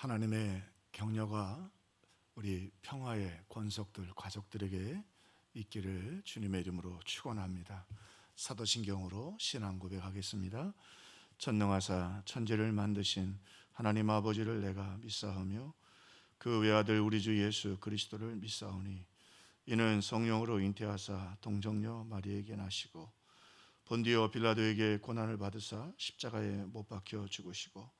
하나님의 격려가 우리 평화의 권속들 가족들에게 있기를 주님의 이름으로 축원합니다. 사도신경으로 신앙 고백하겠습니다. 전능하사 천지를 만드신 하나님 아버지를 내가 믿사오며 그 외아들 우리 주 예수 그리스도를 믿사오니 이는 성령으로 잉태하사 동정녀 마리에게 나시고 본디오 빌라도에게 고난을 받으사 십자가에 못 박혀 죽으시고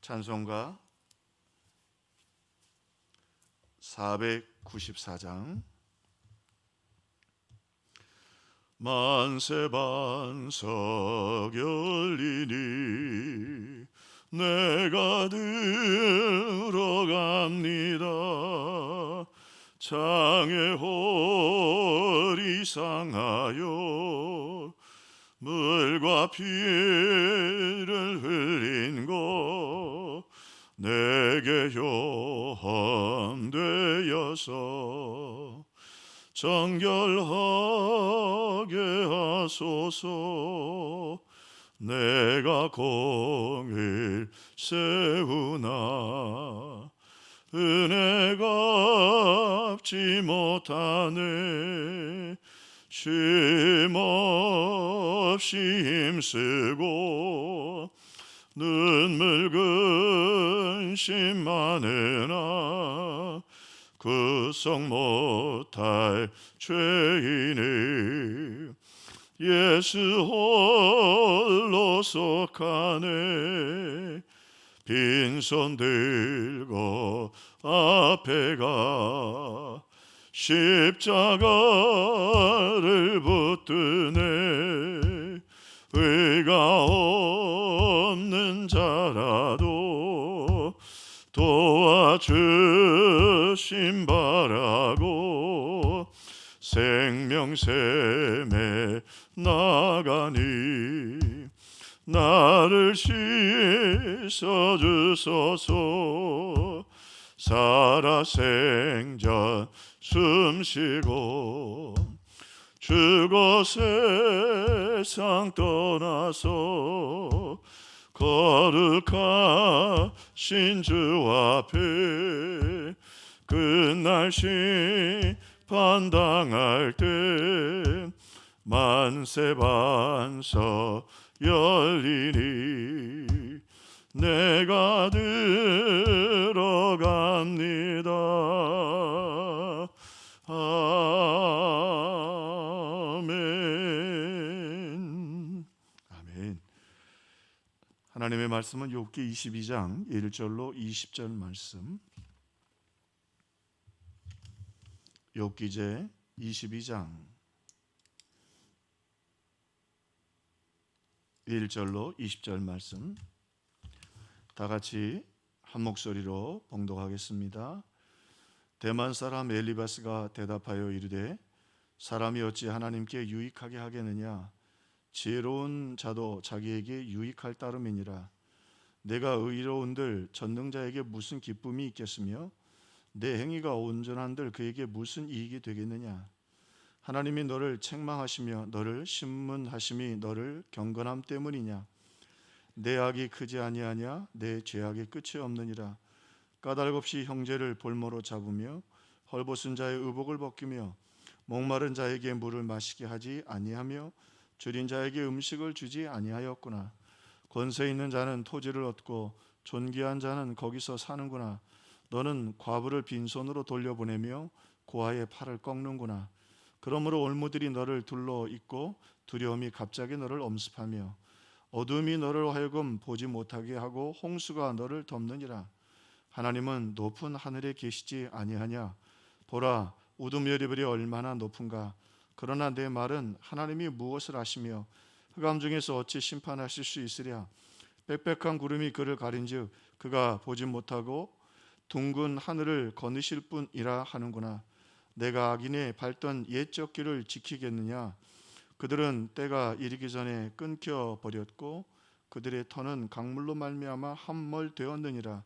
찬송가 494장. 만세 반석 열리니 내가 들어갑니다. 장의 홀이 상하여 물과 피를 흘린 것 내게 요함되어서 정결하게 하소서. 내가 공을 세우나 은혜가 갚지 못하네. 쉼없이 힘쓰고 눈물 근심 많으나 구성 못할 죄인이 예수 홀로 속하네. 빈손 들고 앞에 가 십자가를 붙드네 의가 없는 자라도 도와주심 바라고 생명샘에 나가니 나를 씻어 주소서. 살아 생전 숨쉬고 죽어 세상 떠나서 거룩하신 주 앞에 그날 심판당할 때 만세반석 열리니 내가 들어갑니다. 아 하나님의 말씀은 욥기 22장 1절로 20절 말씀. 욥기제 22장 1절로 20절 말씀 다 같이 한 목소리로 봉독하겠습니다. 대만 사람 엘리바스가 대답하여 이르되 사람이 어찌 하나님께 유익하게 하겠느냐 지혜로운 자도 자기에게 유익할 따름이니라. 내가 의로운들 전능자에게 무슨 기쁨이 있겠으며 내 행위가 온전한들 그에게 무슨 이익이 되겠느냐? 하나님이 너를 책망하시며 너를 신문하심이 너를 경건함 때문이냐? 내 악이 크지 아니하냐? 내 죄악의 끝이 없느니라. 까닭없이 형제를 볼모로 잡으며 헐벗은 자의 의복을 벗기며 목마른 자에게 물을 마시게 하지 아니하며 줄인 자에게 음식을 주지 아니하였구나. 권세 있는 자는 토지를 얻고 존귀한 자는 거기서 사는구나. 너는 과부를 빈손으로 돌려보내며 고아의 팔을 꺾는구나. 그러므로 올무들이 너를 둘러 있고 두려움이 갑자기 너를 엄습하며 어둠이 너를 하여금 보지 못하게 하고 홍수가 너를 덮느니라. 하나님은 높은 하늘에 계시지 아니하냐? 보라 우두머리불이 얼마나 높은가 그러나 내 말은 하나님이 무엇을 아시며 흑암 중에서 어찌 심판하실 수 있으랴 빽빽한 구름이 그를 가린즉 그가 보지 못하고 둥근 하늘을 거느실 뿐이라 하는구나. 내가 악인의 밟던 옛적 길을 지키겠느냐? 그들은 때가 이르기 전에 끊겨 버렸고 그들의 터는 강물로 말미암아 함몰 되었느니라.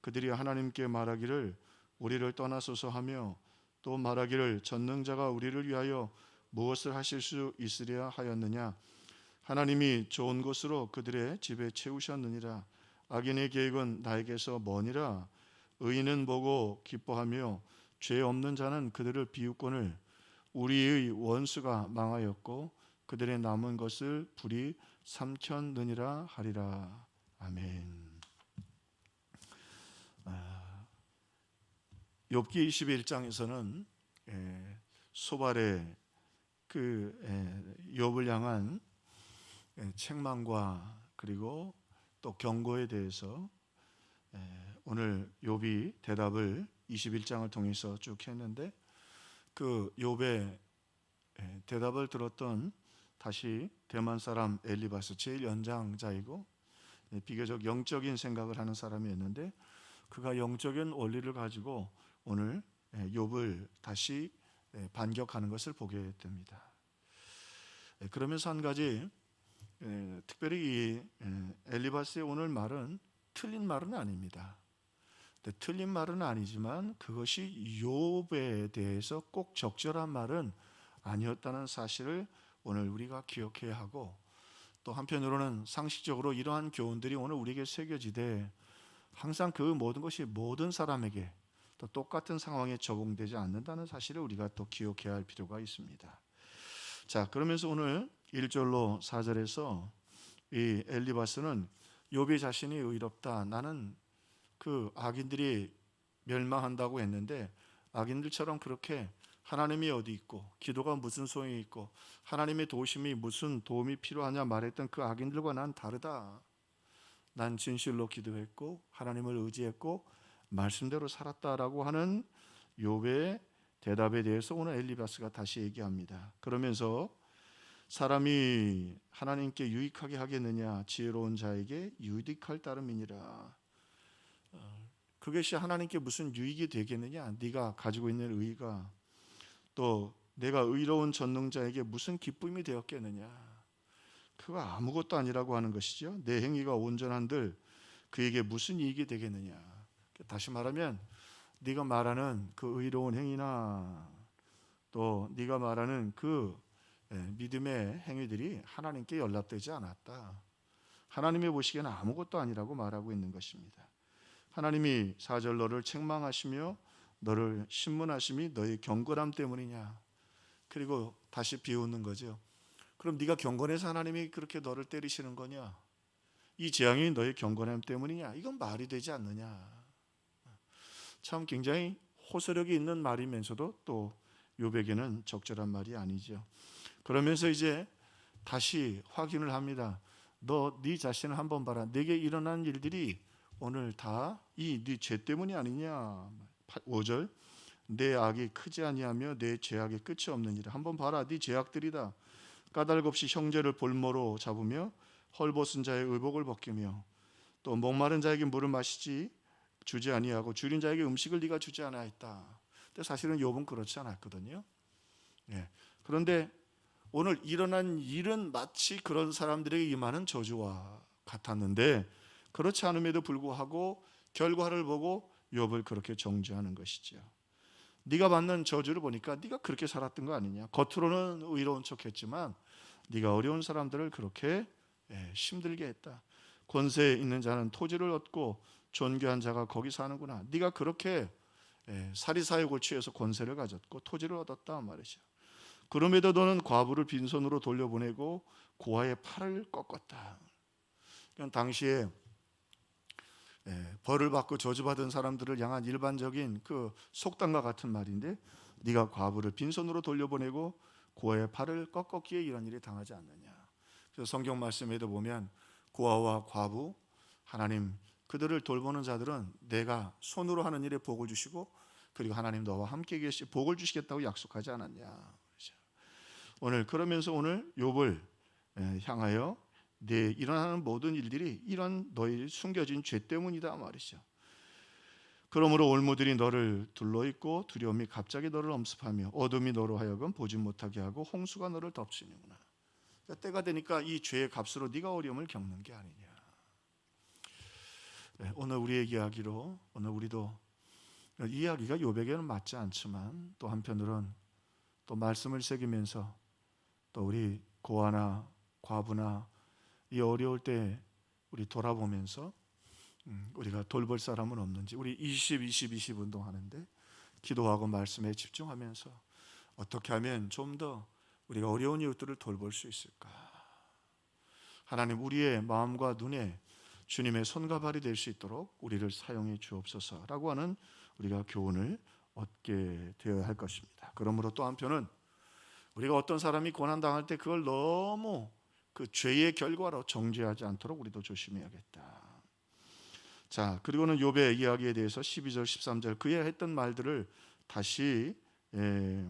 그들이 하나님께 말하기를 우리를 떠나소서 하며 또 말하기를 전능자가 우리를 위하여 무엇을 하실 수 있으랴 하였느냐? 하나님이 좋은 것으로 그들의 집에 채우셨느니라. 악인의 계획은 나에게서 머니라. 의인은 보고 기뻐하며 죄 없는 자는 그들을 비웃거늘 우리의 원수가 망하였고 그들의 남은 것을 불이 삼켰느니라 하리라. 아멘. 아, 욥기 21장에서는 예, 소발의 그 예, 욥을 향한 예, 책망과 그리고 또 경고에 대해서 예, 오늘 욥이 대답을 21장을 통해서 쭉 했는데 그 욥의 예, 대답을 들었던 다시 대만 사람 엘리바스 제일 연장자이고 예, 비교적 영적인 생각을 하는 사람이었는데 그가 영적인 원리를 가지고 오늘 예, 욥을 다시 예, 반격하는 것을 보게 됩니다. 예, 그러면서 한 가지 예, 특별히 이 예, 엘리바스의 오늘 말은 틀린 말은 아닙니다. 틀린 말은 아니지만 그것이 욥에 대해서 꼭 적절한 말은 아니었다는 사실을 오늘 우리가 기억해야 하고 또 한편으로는 상식적으로 이러한 교훈들이 오늘 우리에게 새겨지되 항상 그 모든 것이 모든 사람에게 또 똑같은 상황에 적용되지 않는다는 사실을 우리가 또 기억해야 할 필요가 있습니다. 자, 그러면서 오늘 1절로 4절에서 이 엘리바스는 욥이 자신이 의롭다. 나는 그 악인들이 멸망한다고 했는데 악인들처럼 그렇게 하나님이 어디 있고 기도가 무슨 소용이 있고 하나님의 도심이 무슨 도움이 필요하냐 말했던 그 악인들과 난 다르다. 난 진실로 기도했고 하나님을 의지했고 말씀대로 살았다라고 하는 욥의 대답에 대해서 오늘 엘리바스가 다시 얘기합니다. 그러면서 사람이 하나님께 유익하게 하겠느냐 지혜로운 자에게 유익할 따름이니라. 어, 그것이 하나님께 무슨 유익이 되겠느냐? 네가 가지고 있는 의가 또 내가 의로운 전능자에게 무슨 기쁨이 되었겠느냐? 그거 아무것도 아니라고 하는 것이죠. 내 행위가 온전한들 그에게 무슨 이익이 되겠느냐? 다시 말하면 네가 말하는 그 의로운 행위나 또 네가 말하는 그 예, 믿음의 행위들이 하나님께 연락되지 않았다. 하나님이 보시기에는 아무것도 아니라고 말하고 있는 것입니다. 하나님이 사절 너를 책망하시며 너를 신문하심이 너의 경건함 때문이냐. 그리고 다시 비웃는 거죠. 그럼 네가 경건해서 하나님이 그렇게 너를 때리시는 거냐? 이 재앙이 너의 경건함 때문이냐? 이건 말이 되지 않느냐? 참 굉장히 호소력이 있는 말이면서도 또 요백에는 적절한 말이 아니죠. 그러면서 이제 다시 확인을 합니다. 너 네 자신을 한번 봐라. 내게 일어난 일들이 오늘 다 이 네 죄 때문이 아니냐. 5절 내 악이 크지 아니하며 내 죄악의 끝이 없느니라. 한번 봐라. 네 죄악들이다. 까닭 없이 형제를 볼모로 잡으며 헐벗은 자의 의복을 벗기며 또 목마른 자에게 물을 마시지 주지 아니하고 줄인 자에게 음식을 네가 주지 않아했다. 근데 사실은 욥은 그렇지 않았거든요. 예. 그런데 오늘 일어난 일은 마치 그런 사람들에게 임하는 저주와 같았는데 그렇지 않음에도 불구하고 결과를 보고 욥을 그렇게 정죄하는 것이죠. 네가 받는 저주를 보니까 네가 그렇게 살았던 거 아니냐. 겉으로는 의로운 척했지만 네가 어려운 사람들을 그렇게 예, 힘들게 했다. 권세 있는 자는 토지를 얻고 존귀한 자가 거기 사는구나. 네가 그렇게 예, 사리사욕을 취해서 권세를 가졌고 토지를 얻었다 말이죠. 그럼에도 너는 과부를 빈손으로 돌려보내고 고아의 팔을 꺾었다. 그냥 당시에 예, 벌을 받고 저주받은 사람들을 향한 일반적인 그 속담과 같은 말인데 네가 과부를 빈손으로 돌려보내고 고아의 팔을 꺾었기에 이런 일이 당하지 않느냐. 그래서 성경 말씀에도 보면 고아와 과부 하나님 그들을 돌보는 자들은 내가 손으로 하는 일에 복을 주시고 그리고 하나님 너와 함께 계시 복을 주시겠다고 약속하지 않았냐. 오늘 그러면서 오늘 욥을 향하여 네 일어나는 모든 일들이 이런 너희 숨겨진 죄 때문이다 말이죠. 그러므로 올무들이 너를 둘러있고 두려움이 갑자기 너를 엄습하며 어둠이 너로 하여금 보지 못하게 하고 홍수가 너를 덮치는구나. 그러니까 때가 되니까 이 죄의 값으로 네가 어려움을 겪는 게 아니냐. 네, 오늘 우리의 이야기로 오늘 우리도 이 이야기가 요백에는 맞지 않지만 또 한편으론 또 말씀을 새기면서 또 우리 고아나 과부나 이 어려울 때 우리 돌아보면서 음, 우리가 돌볼 사람은 없는지 우리 20 20 20 운동하는데 기도하고 말씀에 집중하면서 어떻게 하면 좀 더 우리가 어려운 이웃들을 돌볼 수 있을까? 하나님 우리의 마음과 눈에 주님의 손과 발이 될 수 있도록 우리를 사용해 주옵소서라고 하는 우리가 교훈을 얻게 되어야 할 것입니다. 그러므로 또 한편은 우리가 어떤 사람이 고난 당할 때 그걸 너무 그 죄의 결과로 정죄하지 않도록 우리도 조심해야겠다. 자, 그리고는 욥의 이야기에 대해서 12절, 13절 그의 했던 말들을 다시 예,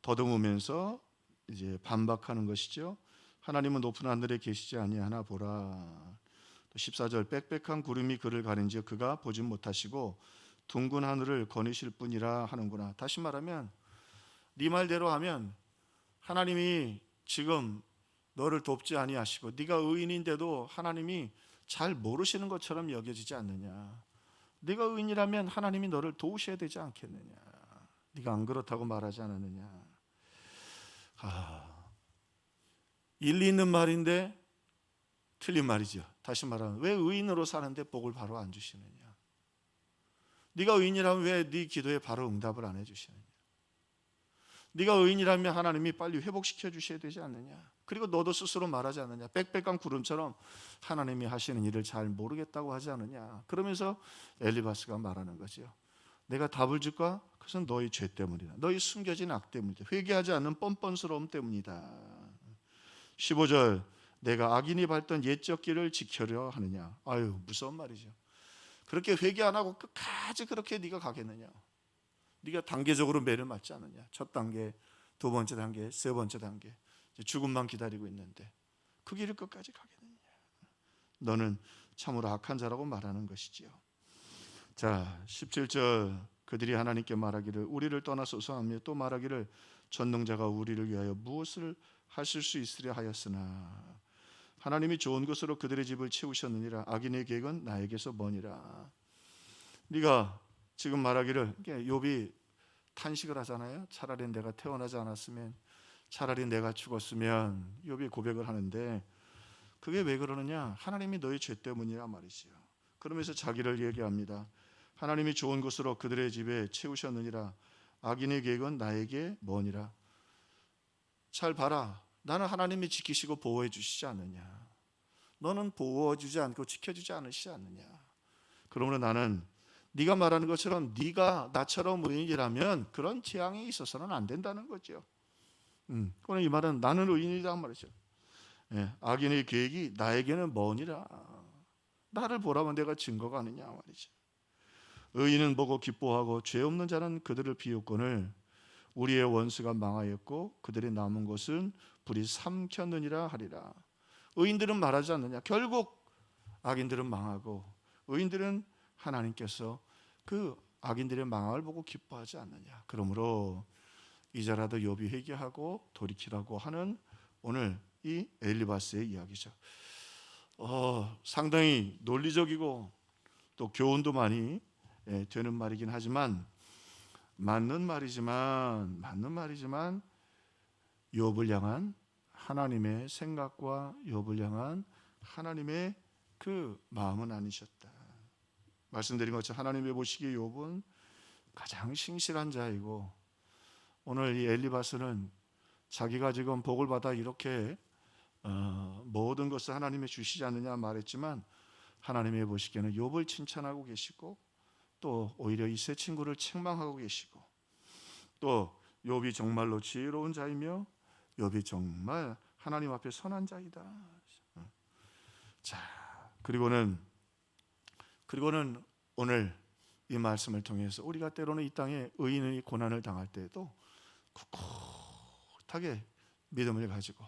더듬으면서 이제 반박하는 것이죠. 하나님은 높은 하늘에 계시지 아니하나 보라. 또 14절 빽빽한 구름이 그를 가린지 그가 보지 못하시고 둥근 하늘을 거니실 뿐이라 하는구나. 다시 말하면 네 말대로 하면 하나님이 지금 너를 돕지 아니하시고 네가 의인인데도 하나님이 잘 모르시는 것처럼 여겨지지 않느냐. 네가 의인이라면 하나님이 너를 도우셔야 되지 않겠느냐. 네가 안 그렇다고 말하지 않았느냐. 아, 일리 있는 말인데 틀린 말이죠. 다시 말하면 왜 의인으로 사는데 복을 바로 안 주시느냐? 네가 의인이라면 왜 네 기도에 바로 응답을 안 해주시느냐? 네가 의인이라면 하나님이 빨리 회복시켜 주셔야 되지 않느냐? 그리고 너도 스스로 말하지 않느냐? 빽빽한 구름처럼 하나님이 하시는 일을 잘 모르겠다고 하지 않느냐? 그러면서 엘리바스가 말하는 거죠. 내가 답을 줄까? 그것은 너희 죄 때문이다. 너희 숨겨진 악 때문이다. 회개하지 않는 뻔뻔스러움 때문이다. 15절 내가 악인이 밟던 옛적 길을 지켜려 하느냐? 아유 무서운 말이죠. 그렇게 회개 안 하고 끝까지 그렇게 네가 가겠느냐? 네가 단계적으로 매를 맞지 않느냐? 첫 단계, 두 번째 단계, 세 번째 단계 죽음만 기다리고 있는데 그 길을 끝까지 가겠느냐? 너는 참으로 악한 자라고 말하는 것이지요. 자, 17절 그들이 하나님께 말하기를 우리를 떠나소서 하며 또 말하기를 전능자가 우리를 위하여 무엇을 하실 수 있으려 하였으나 하나님이 좋은 것으로 그들의 집을 채우셨느니라 악인의 계획은 나에게서 머니라. 네가 지금 말하기를 욥이 탄식을 하잖아요. 차라리 내가 태어나지 않았으면 차라리 내가 죽었으면 욥이 고백을 하는데 그게 왜 그러느냐? 하나님이 너의 죄 때문이라 말이지요. 그러면서 자기를 얘기합니다. 하나님이 좋은 것으로 그들의 집에 채우셨느니라 악인의 계획은 나에게 뭐니라 잘 봐라. 나는 하나님이 지키시고 보호해 주시지 않느냐. 너는 보호해 주지 않고 지켜주지 않으시지 않느냐. 그러므로 나는 네가 말하는 것처럼 네가 나처럼 의인이라면 그런 재앙이 있어서는 안 된다는 거죠. 음, 그러나 이 말은 나는 의인이란 말이죠. 예, 악인의 계획이 나에게는 뭐니라. 나를 보라면 내가 증거가 아니냐 말이죠. 의인은 보고 기뻐하고 죄 없는 자는 그들을 비웃거늘 우리의 원수가 망하였고 그들의 남은 것은 불이 삼켰느니라 하리라. 의인들은 말하지 않느냐. 결국 악인들은 망하고 의인들은 하나님께서 그 악인들의 망함을 보고 기뻐하지 않느냐. 그러므로 이자라도 욥이 회개하고 돌이키라고 하는 오늘 이 엘리바스의 이야기죠. 어, 상당히 논리적이고 또 교훈도 많이 예, 되는 말이긴 하지만 맞는 말이지만 맞는 말이지만 욥을 향한 하나님의 생각과 욥을 향한 하나님의 그 마음은 아니셨다. 말씀드린 것처럼 하나님의 보시기에 욥은 가장 신실한 자이고 오늘 이 엘리바스는 자기가 지금 복을 받아 이렇게 어, 모든 것을 하나님의 주시지 않느냐 말했지만 하나님의 보시기에는 욥을 칭찬하고 계시고 또 오히려 이 세 친구를 책망하고 계시고 또 욥이 정말로 지혜로운 자이며 욥이 정말 하나님 앞에 선한 자이다. 자, 그리고는 그리고는 오늘 이 말씀을 통해서 우리가 때로는 이 땅에 의인의 고난을 당할 때에도 꿋꿋하게 믿음을 가지고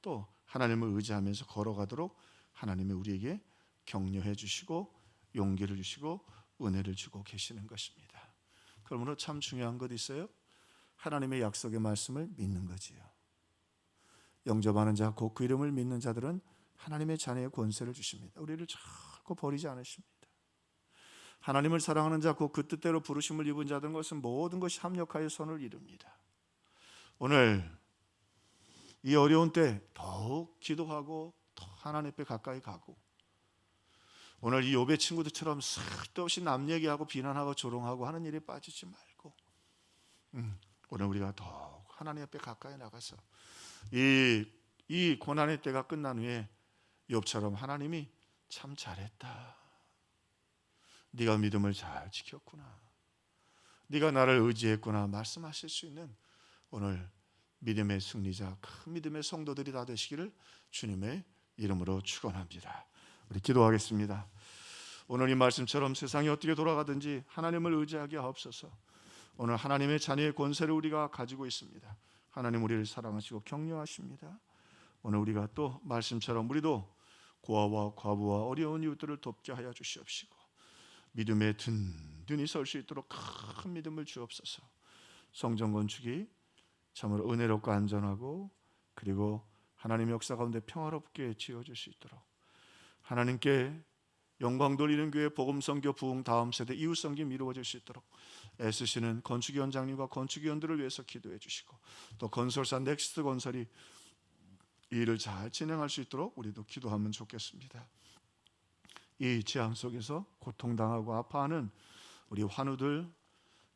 또 하나님을 의지하면서 걸어가도록 하나님이 우리에게 격려해 주시고 용기를 주시고 은혜를 주고 계시는 것입니다. 그러므로 참 중요한 것 있어요. 하나님의 약속의 말씀을 믿는 거지요. 영접하는 자, 곧 그 이름을 믿는 자들은 하나님의 자녀의 권세를 주십니다. 우리를 자꾸 버리지 않으십니다. 하나님을 사랑하는 자, 곧 그 뜻대로 부르심을 입은 자들은 것은 모든 것이 합력하여 선을 이룹니다. 오늘 이 어려운 때 더욱 기도하고 더 하나님 앞에 가까이 가고 오늘 이 요배 친구들처럼 쓸데없이 남 얘기하고 비난하고 조롱하고 하는 일에 빠지지 말고 음, 오늘 우리가 더욱 하나님 앞에 가까이 나가서 이, 이 고난의 때가 끝난 후에 욥처럼 하나님이 참 잘했다. 네가 믿음을 잘 지켰구나. 네가 나를 의지했구나 말씀하실 수 있는 오늘 믿음의 승리자 큰 믿음의 성도들이 다 되시기를 주님의 이름으로 축원합니다. 우리 기도하겠습니다. 오늘 이 말씀처럼 세상이 어떻게 돌아가든지 하나님을 의지하게 하옵소서. 오늘 하나님의 자녀의 권세를 우리가 가지고 있습니다. 하나님 우리를 사랑하시고 격려하십니다. 오늘 우리가 또 말씀처럼 우리도 고아와 과부와 어려운 이웃들을 돕게 하여 주시옵시고 믿음에 든든히 설 수 있도록 큰 믿음을 주옵소서. 성전 건축이 참으로 은혜롭고 안전하고 그리고 하나님의 역사 가운데 평화롭게 지어질 수 있도록 하나님께 영광 돌리는 교회 복음 선교 부흥 다음 세대 이웃 섬김 이루어질 수 있도록 애쓰시는 건축위원장님과 건축위원들을 위해서 기도해 주시고 또 건설사 넥스트 건설이 이 일을 잘 진행할 수 있도록 우리도 기도하면 좋겠습니다. 이 재앙 속에서 고통당하고 아파하는 우리 환우들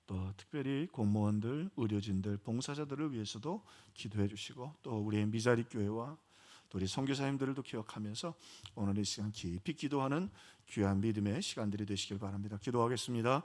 또 특별히 공무원들, 의료진들, 봉사자들을 위해서도 기도해 주시고 또 우리의 미자리 교회와 또 우리 선교사님들도 기억하면서 오늘 이 시간 깊이 기도하는 귀한 믿음의 시간들이 되시길 바랍니다. 기도하겠습니다.